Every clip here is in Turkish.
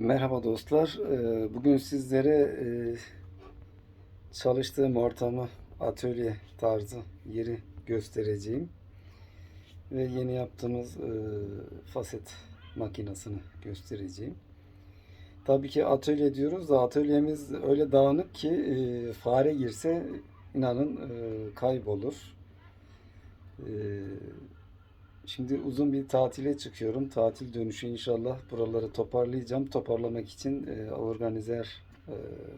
Merhaba dostlar. Ee, Bugün sizlere e, çalıştığım ortamı, atölye tarzı yeri göstereceğim. Ve yeni yaptığımız e, faset makinesini göstereceğim. Tabii ki atölye diyoruz da atölyemiz öyle dağınık ki e, fare girse inanın e, kaybolur. Şimdi uzun bir tatile çıkıyorum. Tatil dönüşü inşallah buraları toparlayacağım. Toparlamak için e, organizer e,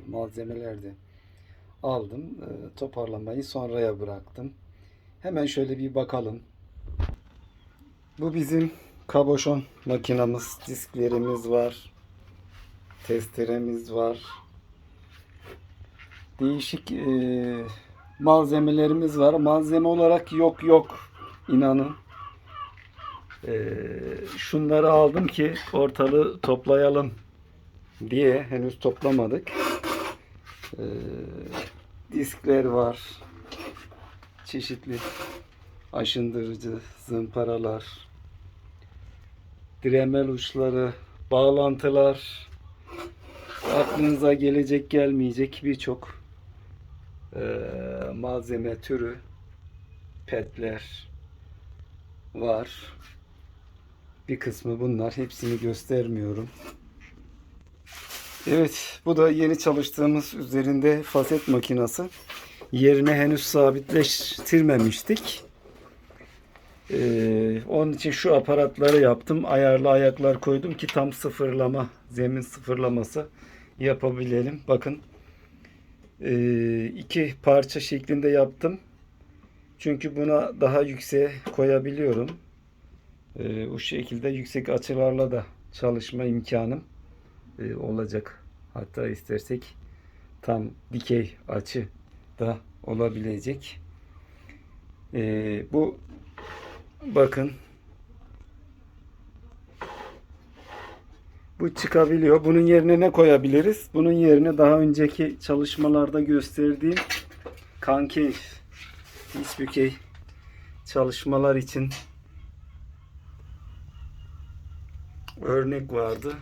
malzemeler de aldım. E, toparlamayı sonraya bıraktım. Hemen şöyle bir bakalım. Bu bizim kaboşon makinamız. Disklerimiz var. Testeremiz var. Değişik e, malzemelerimiz var. Malzeme olarak yok yok. inanın. Ee, şunları aldım ki ortalığı toplayalım diye henüz toplamadık. Ee, diskler var. Çeşitli aşındırıcı zımparalar, diremel uçları, bağlantılar, aklınıza gelecek gelmeyecek birçok e, malzeme türü, petler var. Bir kısmı bunlar. Hepsini göstermiyorum. Evet, bu da yeni çalıştığımız üzerinde faset makinası. Yerine henüz sabitleştirmemiştik. Ee, onun için şu aparatları yaptım. Ayarlı ayaklar koydum ki tam sıfırlama, zemin sıfırlaması yapabilelim. Bakın ee, iki parça şeklinde yaptım. Çünkü buna daha yükseğe koyabiliyorum. Ee, bu şekilde yüksek açılarla da çalışma imkanım e, olacak. Hatta istersek tam dikey açı da olabilecek. Ee, bu bakın bu çıkabiliyor. Bunun yerine ne koyabiliriz? Bunun yerine daha önceki çalışmalarda gösterdiğim kankey İsbükey çalışmalar için örnek vardı.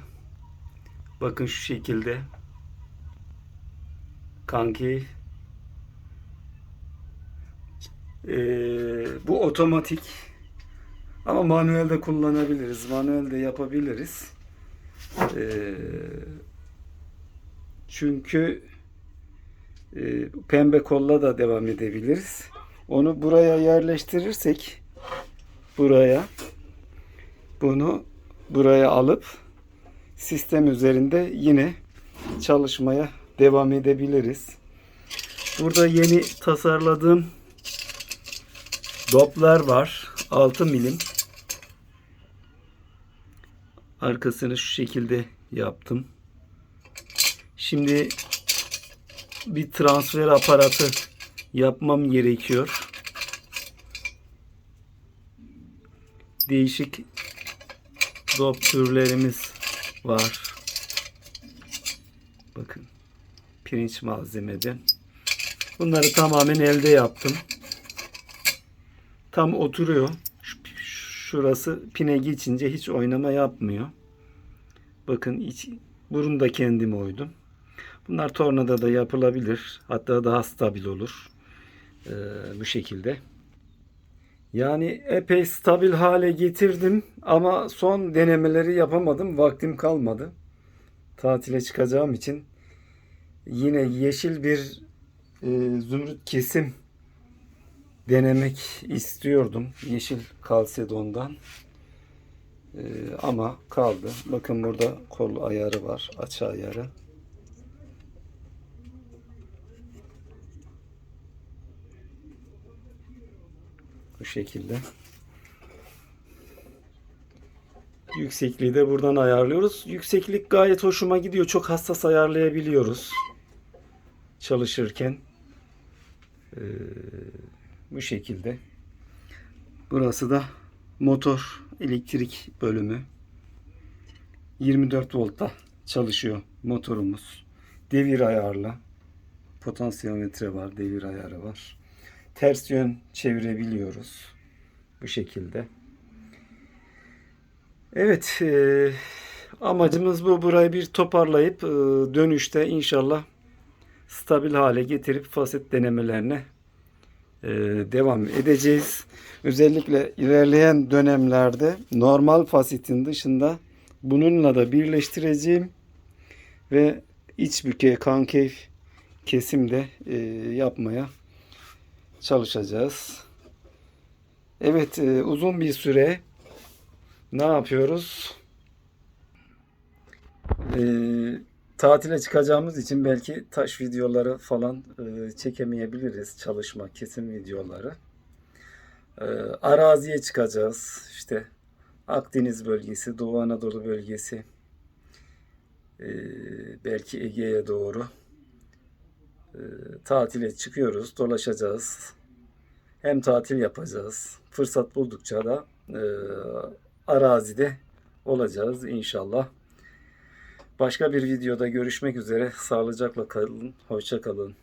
Bakın şu şekilde kanki ee, bu otomatik ama manuelde kullanabiliriz. Manuelde yapabiliriz. Ee, çünkü e, pembe kolla da devam edebiliriz. Onu buraya yerleştirirsek buraya bunu buraya alıp sistem üzerinde yine çalışmaya devam edebiliriz. Burada yeni tasarladığım doplar var. 6 milim. Arkasını şu şekilde yaptım. Şimdi bir transfer aparatı yapmam gerekiyor. Değişik dop türlerimiz var. Bakın pirinç malzemeden. Bunları tamamen elde yaptım. Tam oturuyor. Şurası pine geçince hiç oynama yapmıyor. Bakın iç, burun da kendim oydum. Bunlar tornada da yapılabilir. Hatta daha stabil olur. Ee, bu şekilde. Yani epey stabil hale getirdim ama son denemeleri yapamadım. Vaktim kalmadı. Tatile çıkacağım için yine yeşil bir e, zümrüt kesim denemek istiyordum. Yeşil kalsedondan. E, ama kaldı. Bakın burada kol ayarı var. Açı ayarı. Bu şekilde. Yüksekliği de buradan ayarlıyoruz. Yükseklik gayet hoşuma gidiyor. Çok hassas ayarlayabiliyoruz. Çalışırken. Ee, bu şekilde. Burası da motor elektrik bölümü. 24 voltta çalışıyor motorumuz. Devir ayarlı. Potansiyometre var, devir ayarı var ters yön çevirebiliyoruz. Bu şekilde. Evet. E, Amacımız bu. Burayı bir toparlayıp e, dönüşte inşallah stabil hale getirip fasit denemelerine e, devam edeceğiz. Özellikle ilerleyen dönemlerde normal fasitin dışında bununla da birleştireceğim ve iç büke konkev kesim de e, yapmaya çalışacağız. Evet e, uzun bir süre ne yapıyoruz? E, tatile çıkacağımız için belki taş videoları falan e, çekemeyebiliriz. Çalışma, kesim videoları. E, araziye çıkacağız. İşte Akdeniz bölgesi, Doğu Anadolu bölgesi, e, belki Ege'ye doğru e, tatile çıkıyoruz, dolaşacağız. Hem tatil yapacağız. Fırsat buldukça da e, arazide olacağız inşallah. Başka bir videoda görüşmek üzere. Sağlıcakla kalın. Hoşça kalın.